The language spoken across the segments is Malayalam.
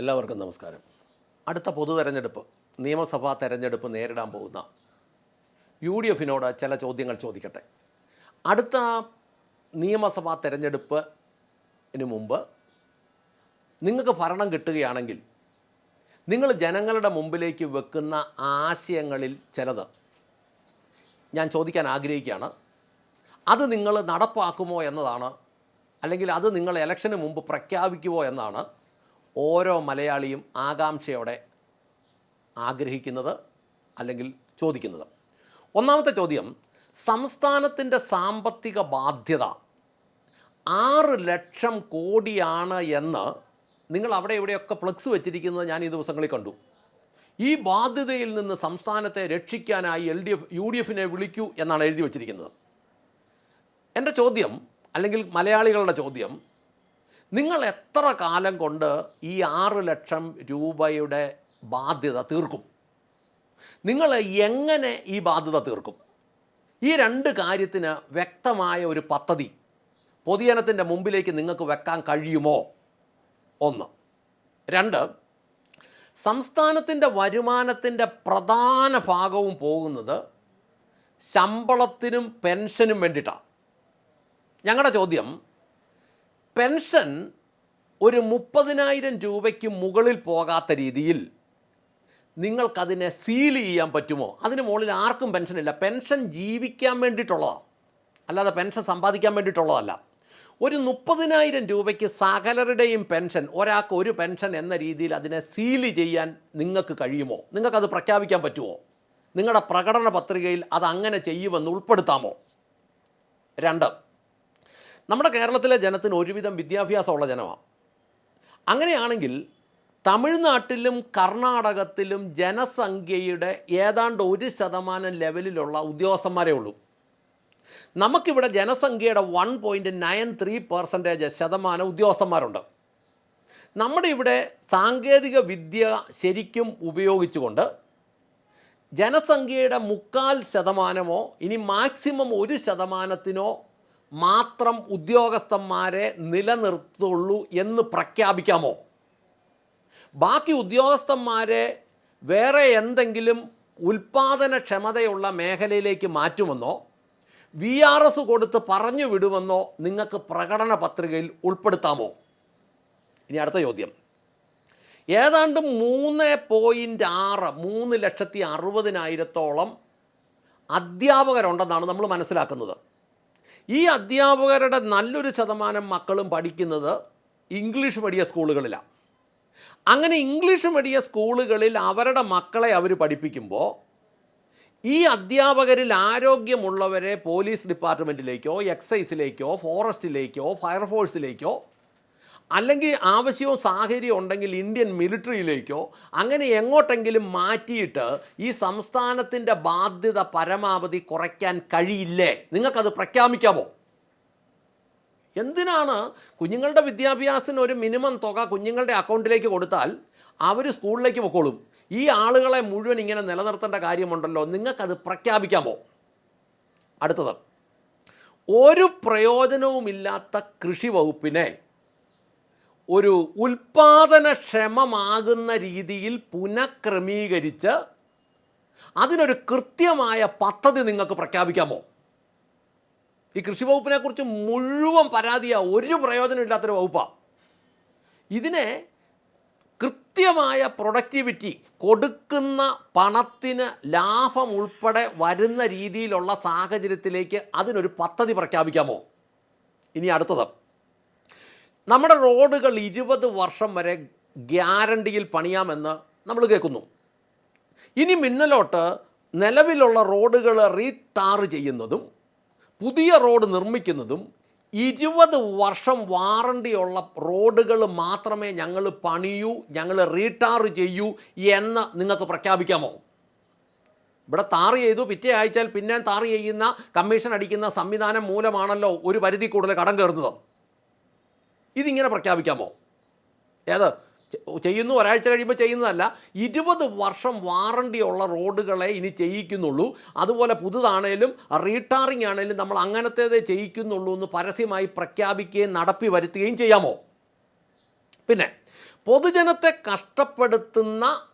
എല്ലാവർക്കും നമസ്കാരം. അടുത്ത പൊതു തെരഞ്ഞെടുപ്പ് നിയമസഭാ തെരഞ്ഞെടുപ്പ് നേരിടാൻ പോകുന്ന യു ഡി എഫിനോട് ചില ചോദ്യങ്ങൾ ചോദിക്കട്ടെ. അടുത്ത നിയമസഭാ തെരഞ്ഞെടുപ്പിന് മുമ്പ് നിങ്ങൾക്ക് ഭരണം കിട്ടുകയാണെങ്കിൽ നിങ്ങൾ ജനങ്ങളുടെ മുമ്പിലേക്ക് വെക്കുന്ന ആശയങ്ങളിൽ ചിലത് ഞാൻ ചോദിക്കാൻ ആഗ്രഹിക്കുകയാണ്. അത് നിങ്ങൾ നടപ്പാക്കുമോ എന്നതാണ് അല്ലെങ്കിൽ അത് നിങ്ങൾ ഇലക്ഷന് മുമ്പ് പ്രഖ്യാപിക്കുമോ എന്നാണ് ഓരോ മലയാളിയും ആകാംക്ഷയോടെ ആഗ്രഹിക്കുന്നത് അല്ലെങ്കിൽ ചോദിക്കുന്നത്. ഒന്നാമത്തെ ചോദ്യം സംസ്ഥാനത്തിന്റെ സാമ്പത്തിക ബാധ്യത ആറ് ലക്ഷം കോടിയാണ് എന്ന് നിങ്ങൾ അവിടെ ഇവിടെയൊക്കെ ഫ്ലക്സ് വെച്ചിരിക്കുന്നത് ഞാൻ ഈ ദിവസങ്ങളിൽ കണ്ടു. ഈ ബാധ്യതയിൽ നിന്ന് സംസ്ഥാനത്തെ രക്ഷിക്കാനായി L D F U D എഫിനെ വിളിക്കൂ എന്നാണ് എഴുതി വച്ചിരിക്കുന്നത്. എന്റെ ചോദ്യം അല്ലെങ്കിൽ മലയാളികളുടെ ചോദ്യം നിങ്ങൾ എത്ര കാലം കൊണ്ട് ഈ ആറ് ലക്ഷം രൂപയുടെ ബാധ്യത തീർക്കും? നിങ്ങൾ എങ്ങനെ ഈ ബാധ്യത തീർക്കും? ഈ രണ്ട് കാര്യത്തിന് വ്യക്തമായ ഒരു പദ്ധതി പൊതുജനത്തിന്റെ മുമ്പിലേക്ക് നിങ്ങൾക്ക് വെക്കാൻ കഴിയുമോ? ഒന്ന്. രണ്ട്. സംസ്ഥാനത്തിന്റെ വരുമാനത്തിന്റെ പ്രധാന ഭാഗവും പോകുന്നത് ശമ്പളത്തിനും പെൻഷനും വേണ്ടിയിട്ടാണ്. ഞങ്ങളുടെ ചോദ്യം പെൻഷൻ ഒരു മുപ്പതിനായിരം രൂപയ്ക്ക് മുകളിൽ പോകാത്ത രീതിയിൽ നിങ്ങൾക്കതിനെ സീൽ ചെയ്യാൻ പറ്റുമോ? അതിന് മുകളിൽ ആർക്കും പെൻഷനില്ല പെൻഷൻ ജീവിക്കാൻ വേണ്ടിയിട്ടുള്ളതാണ് അല്ലാതെ പെൻഷൻ സമ്പാദിക്കാൻ വേണ്ടിയിട്ടുള്ളതല്ല. ഒരു മുപ്പതിനായിരം രൂപയ്ക്ക് സകലരുടെയും പെൻഷൻ ഒരാൾക്ക് ഒരു പെൻഷൻ എന്ന രീതിയിൽ അതിനെ സീൽ ചെയ്യാൻ നിങ്ങൾക്ക് കഴിയുമോ? നിങ്ങൾക്കത് പ്രഖ്യാപിക്കാൻ പറ്റുമോ? നിങ്ങളുടെ പ്രകടന പത്രികയിൽ അത് അങ്ങനെ ചെയ്യുമെന്ന് ഉൾപ്പെടുത്താമോ? രണ്ട്. നമ്മുടെ കേരളത്തിലെ ജനത്തിന് ഒരുവിധം വിദ്യാഭ്യാസമുള്ള ജനമാണ്. അങ്ങനെയാണെങ്കിൽ തമിഴ്നാട്ടിലും കർണാടകത്തിലും ജനസംഖ്യയുടെ ഏതാണ്ട് ഒരു ശതമാനം ലെവലിലുള്ള ഉദ്യോഗസ്ഥന്മാരെ ഉള്ളൂ. നമുക്കിവിടെ ജനസംഖ്യയുടെ one point nine three percentage ശതമാനം ഉദ്യോഗസ്ഥന്മാരുണ്ട്. നമ്മുടെ ഇവിടെ സാങ്കേതിക വിദ്യ ശരിക്കും ഉപയോഗിച്ചുകൊണ്ട് ജനസംഖ്യയുടെ മുക്കാൽ ശതമാനമോ ഇനി മാക്സിമം ഒരു ശതമാനത്തിനോ മാത്രം ഉദ്യോഗസ്ഥന്മാരെ നിലനിർത്തുള്ളൂ എന്ന് പ്രഖ്യാപിക്കാമോ? ബാക്കി ഉദ്യോഗസ്ഥന്മാരെ വേറെ എന്തെങ്കിലും ഉൽപ്പാദനക്ഷമതയുള്ള മേഖലയിലേക്ക് മാറ്റുമെന്നോ വി ആർ എസ് കൊടുത്ത് പറഞ്ഞു വിടുമെന്നോ നിങ്ങൾക്ക് പ്രകടന പത്രികയിൽ ഉൾപ്പെടുത്താമോ? ഇനി അടുത്ത ചോദ്യം. ഏതാണ്ട് മൂന്ന് പോയിന്റ് ആറ് മൂന്ന് ലക്ഷത്തി അറുപതിനായിരത്തോളം അധ്യാപകരുണ്ടെന്നാണ് നമ്മൾ മനസ്സിലാക്കുന്നത്. ഈ അധ്യാപകരുടെ നല്ലൊരു ശതമാനം മക്കളും പഠിക്കുന്നത് ഇംഗ്ലീഷ് മീഡിയ സ്കൂളുകളിലാണ് അങ്ങനെ ഇംഗ്ലീഷ് മീഡിയ സ്കൂളുകളിൽ അവരുടെ മക്കളെ അവർ പഠിപ്പിക്കുമ്പോൾ ഈ അധ്യാപകരിൽ ആരോഗ്യമുള്ളവരെ പോലീസ് ഡിപ്പാർട്ട്മെന്റിലേക്കോ എക്സൈസിലേക്കോ ഫോറസ്റ്റിലേക്കോ ഫയർഫോഴ്സിലേക്കോ അല്ലെങ്കിൽ ആവശ്യവും സാഹചര്യവും ഉണ്ടെങ്കിൽ ഇന്ത്യൻ മിലിറ്ററിയിലേക്കോ അങ്ങനെ എങ്ങോട്ടെങ്കിലും മാറ്റിയിട്ട് ഈ സംസ്ഥാനത്തിന്റെ ബാധ്യത പരമാവധി കുറയ്ക്കാൻ കഴിയില്ലേ? നിങ്ങൾക്കത് പ്രഖ്യാപിക്കാമോ? എന്തിനാണ് കുഞ്ഞുങ്ങളുടെ വിദ്യാഭ്യാസത്തിന് ഒരു മിനിമം തുക കുഞ്ഞുങ്ങളുടെ അക്കൗണ്ടിലേക്ക് കൊടുത്താൽ അവർ സ്കൂളിലേക്ക് പൊക്കോളും? ഈ ആളുകളെ മുഴുവൻ ഇങ്ങനെ നിലനിർത്തേണ്ട കാര്യമുണ്ടല്ലോ. നിങ്ങൾക്കത് പ്രഖ്യാപിക്കാമോ? അടുത്തത്. ഒരു പ്രയോജനവുമില്ലാത്ത കൃഷി വകുപ്പിനെ ഒരു ഉൽപാദനക്ഷമമാകുന്ന രീതിയിൽ പുനഃക്രമീകരിച്ച് അതിനൊരു കൃത്യമായ പദ്ധതി നിങ്ങൾക്ക് പ്രഖ്യാപിക്കാമോ? ഈ കൃഷി വകുപ്പിനെ കുറിച്ച് മുഴുവൻ പരാതിയാണ് ഒരു പ്രയോജനമില്ലാത്തൊരു വകുപ്പാണ് ഇതിനെ കൃത്യമായ പ്രൊഡക്ടിവിറ്റി കൊടുക്കുന്ന പണത്തിന് ലാഭം ഉൾപ്പെടെ വരുന്ന രീതിയിലുള്ള സാഹചര്യത്തിലേക്ക് അതിനൊരു പദ്ധതി പ്രഖ്യാപിക്കാമോ? ഇനി അടുത്തത്. നമ്മുടെ റോഡുകൾ ഇരുപത് വർഷം വരെ ഗ്യാരണ്ടിയിൽ പണിയാമെന്ന് നമ്മൾ കേൾക്കുന്നു. ഇനി മിന്നലോട്ട് നിലവിലുള്ള റോഡുകൾ റീടാറ് ചെയ്യുന്നതും പുതിയ റോഡ് നിർമ്മിക്കുന്നതും ഇരുപത് വർഷം വാറണ്ടിയുള്ള റോഡുകൾ മാത്രമേ ഞങ്ങൾ പണിയൂ ഞങ്ങൾ റീടാറ് ചെയ്യൂ എന്ന് നിങ്ങൾക്ക് പ്രഖ്യാപിക്കാമോ? ഇവിടെ താറ് ചെയ്തു പിറ്റേ ആഴ്ചയിൽ പിന്നെ താറ് ചെയ്യുന്ന കമ്മീഷൻ അടിക്കുന്ന സംവിധാനം മൂലമാണല്ലോ ഒരു പരിധി കൂടുതൽ കടം കയറുന്നത്. ഇതിങ്ങനെ പ്രഖ്യാപിക്കാമോ? ഏത്? ചെയ്യുന്നു ഒരാഴ്ച കഴിയുമ്പോൾ ചെയ്യുന്നതല്ല. ഇരുപത് വർഷം വാറണ്ടിയുള്ള റോഡുകളെ ഇനി ചെയ്യിക്കുന്നുള്ളൂ. അതുപോലെ പുതുതാണേലും റീടാറിംഗ് ആണേലും നമ്മൾ അങ്ങനത്തേതേ ചെയ്യിക്കുന്നുള്ളൂ എന്ന് പരസ്യമായി പ്രഖ്യാപിക്കുകയും നടപ്പി വരുത്തുകയും ചെയ്യാമോ? പിന്നെ പൊതുജനത്തെ കഷ്ടപ്പെടുത്തുന്ന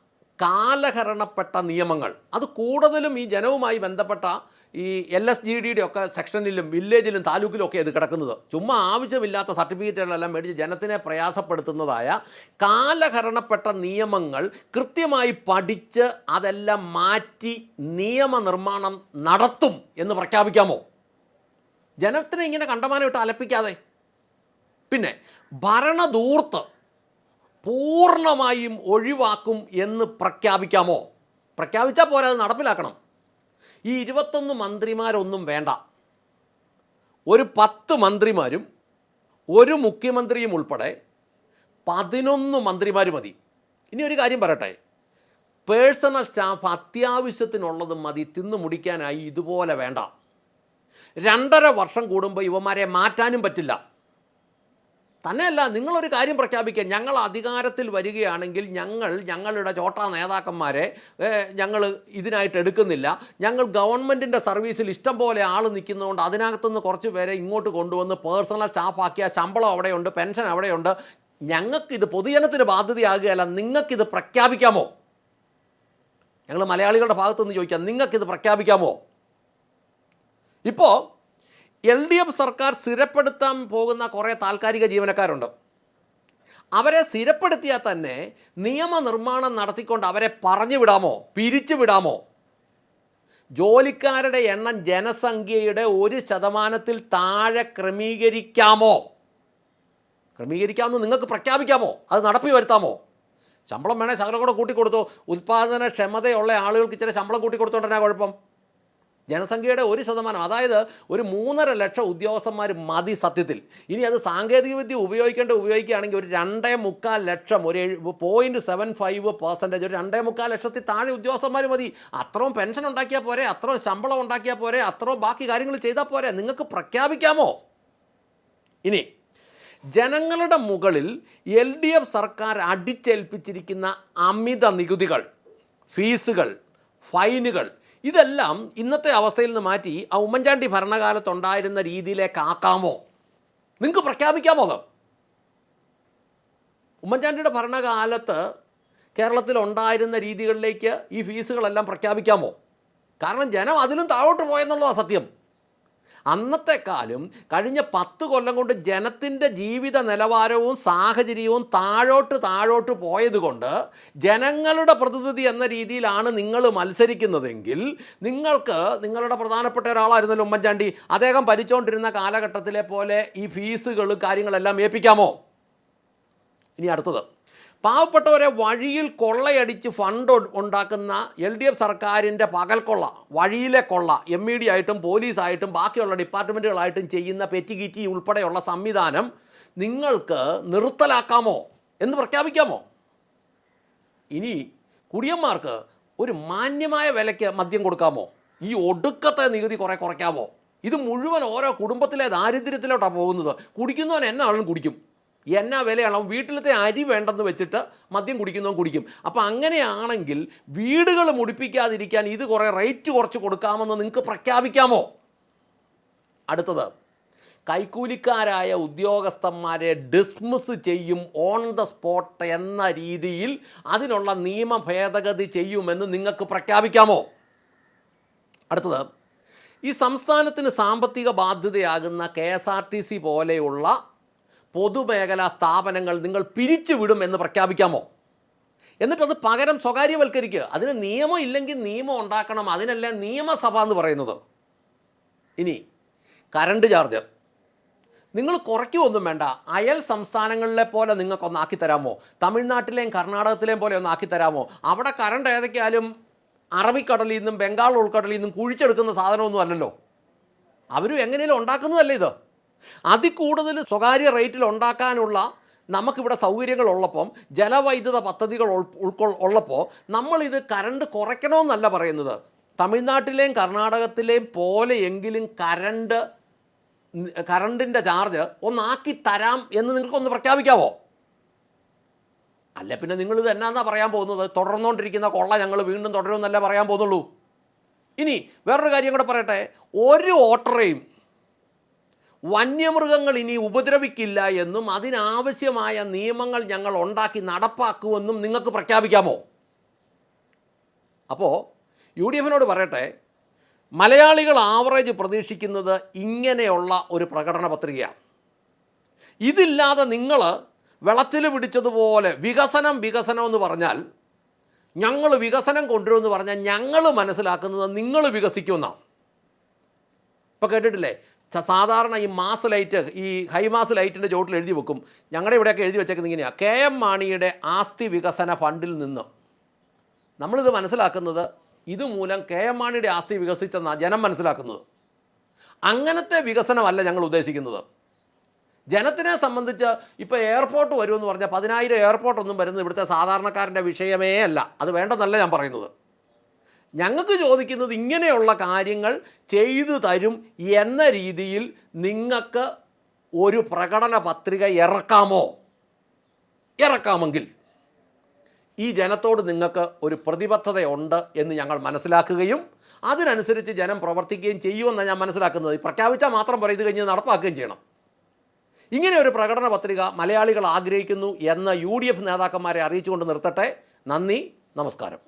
കാലഹരണപ്പെട്ട നിയമങ്ങൾ. അത് കൂടുതലും ഈ ജനവുമായി ബന്ധപ്പെട്ട ഈ എൽ എസ് ജി ഡിയുടെ ഒക്കെ സെക്ഷനിലും വില്ലേജിലും താലൂക്കിലും ഒക്കെ ഇത് കിടക്കുന്നത്. ചുമ്മാ ആവശ്യമില്ലാത്ത സർട്ടിഫിക്കറ്റുകളെല്ലാം മേടിച്ച് ജനത്തിനെ പ്രയാസപ്പെടുത്തുന്നതായ കാലഹരണപ്പെട്ട നിയമങ്ങൾ കൃത്യമായി പഠിച്ച് അതെല്ലാം മാറ്റി നിയമനിർമ്മാണം നടത്തും എന്ന് പ്രഖ്യാപിക്കാമോ? ജനത്തിനെ ഇങ്ങനെ കണ്ടമാനം ഇട്ട് അലപ്പിക്കാതെ. പിന്നെ ഭരണധൂർത്ത് പൂർണമായും ഒഴിവാക്കും എന്ന് പ്രഖ്യാപിക്കാമോ? പ്രഖ്യാപിച്ചാൽ പോരാ നടപ്പിലാക്കണം. ഈ ഇരുപത്തൊന്ന് മന്ത്രിമാരൊന്നും വേണ്ട. ഒരു പത്ത് മന്ത്രിമാരും ഒരു മുഖ്യമന്ത്രിയും ഉൾപ്പെടെ പതിനൊന്ന് മന്ത്രിമാർ മതി. ഇനി ഒരു കാര്യം പറയട്ടെ. പേഴ്സണൽ സ്റ്റാഫ് അത്യാവശ്യത്തിനുള്ളത് മതി തിന്നു മുടിക്കാനായി ഇതുപോലെ വേണ്ട. രണ്ടര വർഷം കൂടുമ്പോൾ ഇവന്മാരെ മാറ്റാനും പറ്റില്ല. തന്നെയല്ല നിങ്ങളൊരു കാര്യം പ്രഖ്യാപിക്കുക. ഞങ്ങൾ അധികാരത്തിൽ വരികയാണെങ്കിൽ ഞങ്ങൾ ഞങ്ങളുടെ ചോട്ടാ നേതാക്കന്മാരെ ഞങ്ങൾ ഇതിനായിട്ട് എടുക്കുന്നില്ല. ഞങ്ങൾ ഗവൺമെന്റിന്റെ സർവീസിൽ ഇഷ്ടം പോലെ ആൾ നിൽക്കുന്നതുകൊണ്ട് അതിനകത്തുനിന്ന് കുറച്ച് പേരെ ഇങ്ങോട്ട് കൊണ്ടുവന്ന് പേഴ്സണൽ സ്റ്റാഫാക്കിയ ശമ്പളം അവിടെയുണ്ട് പെൻഷൻ അവിടെയുണ്ട്. ഞങ്ങൾക്കിത് പൊതുജനത്തിന് ബാധ്യതയാകുകയല്ല നിങ്ങൾക്കിത് പ്രഖ്യാപിക്കാമോ? ഞങ്ങൾ മലയാളികളുടെ ഭാഗത്തുനിന്ന് ചോദിക്കാം നിങ്ങൾക്കിത് പ്രഖ്യാപിക്കാമോ? ഇപ്പോൾ എൽ ഡി എഫ് സർക്കാർ സ്ഥിരപ്പെടുത്താൻ പോകുന്ന കുറേ താൽക്കാലിക ജീവനക്കാരുണ്ട്. അവരെ സ്ഥിരപ്പെടുത്തിയാൽ തന്നെ നിയമനിർമ്മാണം നടത്തിക്കൊണ്ട് അവരെ പറഞ്ഞു വിടാമോ പിരിച്ചു വിടാമോ? ജോലിക്കാരുടെ എണ്ണം ജനസംഖ്യയുടെ ഒരു ശതമാനത്തിൽ താഴെ ക്രമീകരിക്കാമോ? ക്രമീകരിക്കാമെന്ന് നിങ്ങൾക്ക് പ്രഖ്യാപിക്കാമോ? അത് നടപ്പി വരുത്താമോ? ശമ്പളം വേണേൽ ശകലം കൂടെ കൂട്ടിക്കൊടുത്തോ. ഉൽപ്പാദന ക്ഷമതയുള്ള ആളുകൾക്ക് ഇച്ചിരി ശമ്പളം കൂട്ടിക്കൊടുത്തോണ്ടെന്നാ കുഴപ്പം? ജനസംഖ്യയുടെ ഒരു ശതമാനം അതായത് ഒരു മൂന്നര ലക്ഷം ഉദ്യോഗസ്ഥന്മാർ മതി സത്യത്തിൽ. ഇനി അത് സാങ്കേതികവിദ്യ ഉപയോഗിക്കേണ്ട ഉപയോഗിക്കുകയാണെങ്കിൽ ഒരു രണ്ടേ മുക്കാൽ ലക്ഷം ഒരു പോയിന്റ് സെവൻ ഫൈവ് പെർസെന്റേജ് ഒരു രണ്ടേ മുക്കാൽ ലക്ഷത്തിൽ താഴെ ഉദ്യോഗസ്ഥന്മാർ മതി. അത്രയും പെൻഷൻ ഉണ്ടാക്കിയാൽ പോരെ അത്രയും ശമ്പളം ഉണ്ടാക്കിയാൽ പോരെ അത്രയും ബാക്കി കാര്യങ്ങൾ ചെയ്താൽ പോരെ. നിങ്ങൾക്ക് പ്രഖ്യാപിക്കാമോ? ഇനി ജനങ്ങളുടെ മുകളിൽ എൽ ഡി എഫ് സർക്കാർ അടിച്ചേൽപ്പിച്ചിരിക്കുന്ന അമിത നികുതികൾ ഫീസുകൾ ഫൈനുകൾ ഇതെല്ലാം ഇന്നത്തെ അവസ്ഥയിൽ നിന്ന് മാറ്റി ആ ഉമ്മൻചാണ്ടി ഭരണകാലത്തുണ്ടായിരുന്ന രീതിയിലേക്കാക്കാമോ നിങ്ങൾക്ക് പ്രഖ്യാപിക്കാമോ അത്? ഉമ്മൻചാണ്ടിയുടെ ഭരണകാലത്ത് കേരളത്തിൽ ഉണ്ടായിരുന്ന രീതികളിലേക്ക് ഈ ഫീസുകളെല്ലാം പ്രഖ്യാപിക്കാമോ? കാരണം ജനം അതിലും താഴോട്ട് പോയെന്നുള്ളതാണ് സത്യം. അന്നത്തെ കാലം കഴിഞ്ഞ പത്ത് കൊല്ലം കൊണ്ട് ജനത്തിന്റെ ജീവിത നിലവാരവും സാഹചര്യവും താഴോട്ട് താഴോട്ട് പോയതുകൊണ്ട് ജനങ്ങളുടെ പ്രതിനിധി എന്ന രീതിയിലാണ് നിങ്ങൾ മത്സരിക്കുന്നതെങ്കിൽ നിങ്ങൾക്ക് നിങ്ങളുടെ പ്രധാനപ്പെട്ട ഒരാളായിരുന്നല്ലോ ഉമ്മൻചാണ്ടി. അദ്ദേഹം ഭരിച്ചുകൊണ്ടിരുന്ന കാലഘട്ടത്തിലെ പോലെ ഈ ഫീസുകൾ കാര്യങ്ങളെല്ലാം ഏൽപ്പിക്കാമോ? ഇനി അടുത്തത്. പാവപ്പെട്ടവരെ വഴിയിൽ കൊള്ളയടിച്ച് ഫണ്ട് ഉണ്ടാക്കുന്ന എൽ ഡി എഫ് സർക്കാരിന്റെ പകൽക്കൊള്ള വഴിയിലെ കൊള്ള എം ഇ ഡി ആയിട്ടും പോലീസായിട്ടും ബാക്കിയുള്ള ഡിപ്പാർട്ട്മെന്റുകളായിട്ടും ചെയ്യുന്ന പെറ്റിഗിറ്റി ഉൾപ്പെടെയുള്ള സംവിധാനം നിങ്ങൾക്ക് നിർത്തലാക്കാമോ എന്ന് പ്രഖ്യാപിക്കാമോ? ഇനി കുടിയന്മാർക്ക് ഒരു മാന്യമായ വിലയ്ക്ക് മദ്യം കൊടുക്കാമോ? ഈ ഒടുക്കത്തെ നികുതി കുറേ കുറയ്ക്കാമോ? ഇത് മുഴുവൻ ഓരോ കുടുംബത്തിലെ ദാരിദ്ര്യത്തിലോട്ടാണ് പോകുന്നത്. കുടിക്കുന്നവൻ എന്നാളും കുടിക്കും. എന്നാ വിലയാണ്? അവൻ വീട്ടിലത്തെ അരി വേണ്ടെന്ന് വെച്ചിട്ട് മദ്യം കുടിക്കുന്നവൻ കുടിക്കും. അപ്പോൾ അങ്ങനെയാണെങ്കിൽ വീടുകൾ മുടിപ്പിക്കാതിരിക്കാൻ ഇത് കുറേ റേറ്റ് കുറച്ച് കൊടുക്കാമെന്ന് നിങ്ങൾക്ക് പ്രഖ്യാപിക്കാമോ? അടുത്തത് കൈക്കൂലിക്കാരായ ഉദ്യോഗസ്ഥന്മാരെ ഡിസ്മിസ് ചെയ്യും ഓൺ ദ സ്പോട്ട് എന്ന രീതിയിൽ അതിനുള്ള നിയമ ഭേദഗതി ചെയ്യുമെന്ന് നിങ്ങൾക്ക് പ്രഖ്യാപിക്കാമോ? അടുത്തത് ഈ സംസ്ഥാനത്തിന് സാമ്പത്തിക ബാധ്യതയാകുന്ന K S R T C പോലെയുള്ള പൊതുമേഖലാ സ്ഥാപനങ്ങൾ നിങ്ങൾ പിരിച്ചുവിടും എന്ന് പ്രഖ്യാപിക്കാമോ? എന്നിട്ടത് പകരം സ്വകാര്യവൽക്കരിക്കുക. അതിന് നിയമം ഇല്ലെങ്കിൽ നിയമം ഉണ്ടാക്കണം. അതിനല്ല നിയമസഭ എന്ന് പറയുന്നത്. ഇനി കറണ്ട് ചാർജർ നിങ്ങൾ കുറയ്ക്കുമൊന്നും വേണ്ട. അയൽ സംസ്ഥാനങ്ങളിലെ പോലെ നിങ്ങൾക്കൊന്ന് ആക്കി തരാമോ? തമിഴ്നാട്ടിലെയും കർണാടകത്തിലെയും പോലെ ഒന്നാക്കി തരാമോ? അവിടെ കറണ്ട് ഏതൊക്കെയാലും അറബിക്കടലിൽ നിന്നും ബംഗാൾ ഉൾക്കടലിൽ നിന്നും കുഴിച്ചെടുക്കുന്ന സാധനമൊന്നും അല്ലല്ലോ. അവരും എങ്ങനെയും ഉണ്ടാക്കുന്നതല്ലേ ഇത്? അതിൽ കൂടുതൽ സ്വകാര്യ റേറ്റിൽ ഉണ്ടാക്കാനുള്ള നമുക്കിവിടെ സൗകര്യങ്ങളുള്ളപ്പം ജലവൈദ്യുത പദ്ധതികൾ ഉൾ- ഉൾക്കൊ ഉള്ളപ്പോൾ നമ്മളിത് കറണ്ട് കുറയ്ക്കണമെന്നല്ല പറയുന്നത്. തമിഴ്നാട്ടിലെയും കർണാടകത്തിലെയും പോലെ എങ്കിലും കറണ്ട് നി- കറണ്ടിന്റെ ചാർജ് ഒന്നാക്കി തരാം എന്ന് നിങ്ങൾക്കൊന്ന് പ്രഖ്യാപിക്കാവോ? അല്ല പിന്നെ നിങ്ങൾ ഇത് എന്നാന്നാ പറയാൻ പോകുന്നത്? തുടർന്നുകൊണ്ടിരിക്കുന്ന കൊള്ള ഞങ്ങൾ വീണ്ടും തുടരുമെന്നല്ല പറയാൻ പോകുന്നുള്ളൂ. ഇനി വേറൊരു കാര്യം കൂടെ പറയട്ടെ. ഒരു വോട്ടറെയും വന്യമൃഗങ്ങൾ ഇനി ഉപദ്രവിക്കില്ല എന്നും അതിനാവശ്യമായ നിയമങ്ങൾ ഞങ്ങൾ ഉണ്ടാക്കി നടപ്പാക്കുമെന്നും നിങ്ങൾക്ക് പ്രഖ്യാപിക്കാമോ? അപ്പോൾ യു ഡി എഫിനോട് പറയട്ടെ മലയാളികൾ ആവറേജ് പ്രതീക്ഷിക്കുന്നത് ഇങ്ങനെയുള്ള ഒരു പ്രകടന പത്രികയാണ്. ഇതില്ലാതെ നിങ്ങൾ വെളത്തിൽ പിടിച്ചതുപോലെ വികസനം വികസനം എന്ന് പറഞ്ഞാൽ ഞങ്ങൾ വികസനം കൊണ്ടുവരുമെന്ന് പറഞ്ഞാൽ ഞങ്ങൾ മനസ്സിലാക്കുന്നത് നിങ്ങൾ വികസിക്കുമെന്നാണ്. ഇപ്പോൾ കേട്ടിട്ടില്ലേ? സാധാരണ ഈ മാസ് ലൈറ്റ് ഈ ഹൈ ഹൈമാസ് ലൈറ്റിന്റെ ചോട്ടിൽ എഴുതി വെക്കും. ഞങ്ങളുടെ ഇവിടെയൊക്കെ എഴുതി വെച്ചേക്കുന്നത് ഇങ്ങനെയാണ് കെ എം മാണിയുടെ ആസ്തി വികസന ഫണ്ടിൽ നിന്ന്. നമ്മളിത് മനസ്സിലാക്കുന്നത് ഇതുമൂലം കെ എം മാണിയുടെ ആസ്തി വികസിച്ചെന്നാണ് ജനം മനസ്സിലാക്കുന്നത്. അങ്ങനത്തെ വികസനമല്ല ഞങ്ങൾ ഉദ്ദേശിക്കുന്നത്. ജനത്തിനെ സംബന്ധിച്ച് ഇപ്പോൾ എയർപോർട്ട് വരുമെന്ന് പറഞ്ഞാൽ പതിനായിരം എയർപോർട്ടൊന്നും വരുന്നത് ഇവിടുത്തെ സാധാരണക്കാരന്റെ വിഷയമേ അല്ല. അത് വേണ്ടെന്നല്ല ഞാൻ പറയുന്നത്. ഞങ്ങൾക്ക് ചോദിക്കുന്നത് ഇങ്ങനെയുള്ള കാര്യങ്ങൾ ചെയ്തു തരും എന്ന രീതിയിൽ നിങ്ങൾക്ക് ഒരു പ്രകടന പത്രിക ഇറക്കാമോ? ഇറക്കാമെങ്കിൽ. ഈ ജനത്തോട് നിങ്ങൾക്ക് ഒരു പ്രതിബദ്ധതയുണ്ട് എന്ന് ഞങ്ങൾ മനസ്സിലാക്കുകയും അതിനനുസരിച്ച് ജനം പ്രവർത്തിക്കുകയും ചെയ്യുമെന്നാണ് ഞാൻ മനസ്സിലാക്കുന്നത്. പ്രഖ്യാപിച്ചാൽ മാത്രം പറയും ഇത് കഴിഞ്ഞ് നടപ്പാക്കുകയും ചെയ്യണം. ഇങ്ങനെ ഒരു പ്രകടന പത്രിക മലയാളികൾ ആഗ്രഹിക്കുന്നു എന്ന് യു ഡി എഫ് നേതാക്കന്മാരെ അറിയിച്ചുകൊണ്ട് നിർത്തട്ടെ. നന്ദി നമസ്കാരം.